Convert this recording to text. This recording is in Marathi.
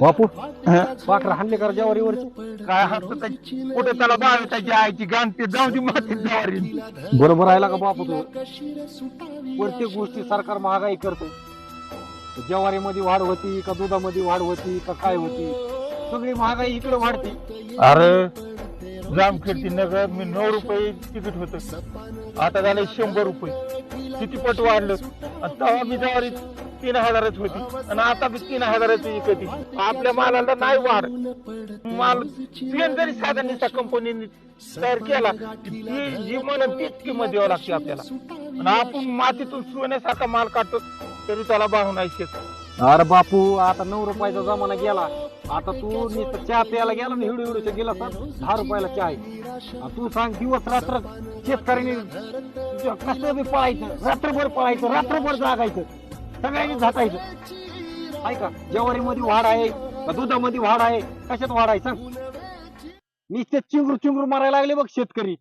बापू. पाखरं हाणले करा ज्वारीवरचे? काय हसत कुठे त्याला बाळ त्याची आईची गाण ते जाऊ दे मातीत ज्वारी बरोबर राहिला का बापू तू? प्रत्येक गोष्टी सरकार महागाई करते ज्वारीमध्ये वाढ होती का दुधामध्ये वाढ होती का काय होती? सगळी महागाई इकडे वाढते. अरे जामखेडची नगर मी नऊ रुपये तिकीट होत. आता झालं शंभर रुपये. किती पट वाढलं? तेव्हा मी ज्वारी तीन हजाराच होती. आणि आता बी तीन हजाराची विकती आपल्या मालाला नाही वाढ. माल पेन जरी साधा कंपनीने तयार केला ती जी म्हणून तीच किंमत द्यावी लागते आपल्याला. आणि आपण मातीतून सोन्यासारखा माल काढतो तरी त्याला भाव नाही शेत. अरे बापू आता नऊ रुपयाचा जमाना गेला. आता तू मी चहा प्यायला गेला ना हिडू हिडूच्या गेला दहा रुपयाला चहा आहे. तू सांग दिवस रात्र शेतकऱ्यांनी कसं बी पळायचं रात्रभर पळायचं रात्रभर जागायचं. सगळ्यांनी झाटायचं आहे का ज्वारीमध्ये वाढ आहे का दुधामध्ये वाढ आहे कशात वाढ आहे सांग. नुसते चिंगरू चिंगरू मारायला लागले बघ शेतकरी.